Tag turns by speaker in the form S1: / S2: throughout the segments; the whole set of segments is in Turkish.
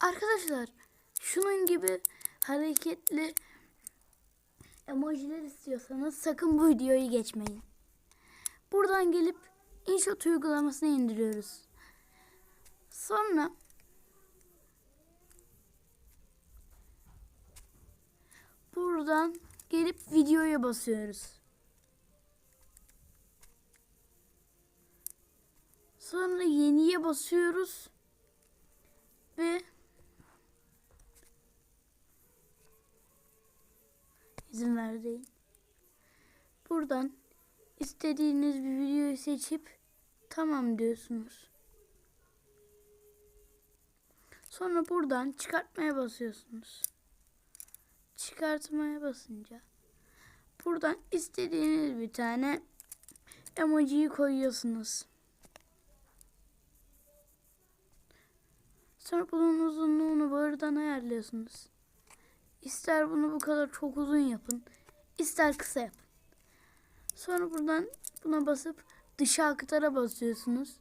S1: Arkadaşlar şunun gibi hareketli emojiler istiyorsanız sakın bu videoyu geçmeyin. Buradan gelip InShot uygulamasını indiriyoruz. Sonra buradan gelip videoya basıyoruz. Sonra yeniye basıyoruz ve izin ver deyin. Buradan istediğiniz bir videoyu seçip tamam diyorsunuz. Sonra buradan çıkartmaya basıyorsunuz. Çıkartmaya basınca buradan istediğiniz bir tane emojiyi koyuyorsunuz. Sonra bunun uzunluğunu buradan ayarlıyorsunuz. İster bunu bu kadar çok uzun yapın, ister kısa yapın. Sonra buradan buna basıp dışa aktara basıyorsunuz.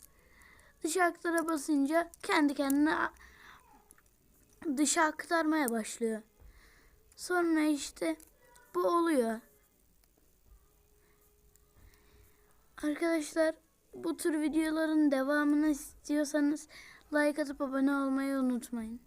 S1: Dışa aktara basınca kendi kendine dışa aktarmaya başlıyor. Sonra işte bu oluyor. Arkadaşlar bu tür videoların devamını istiyorsanız like atıp abone olmayı unutmayın.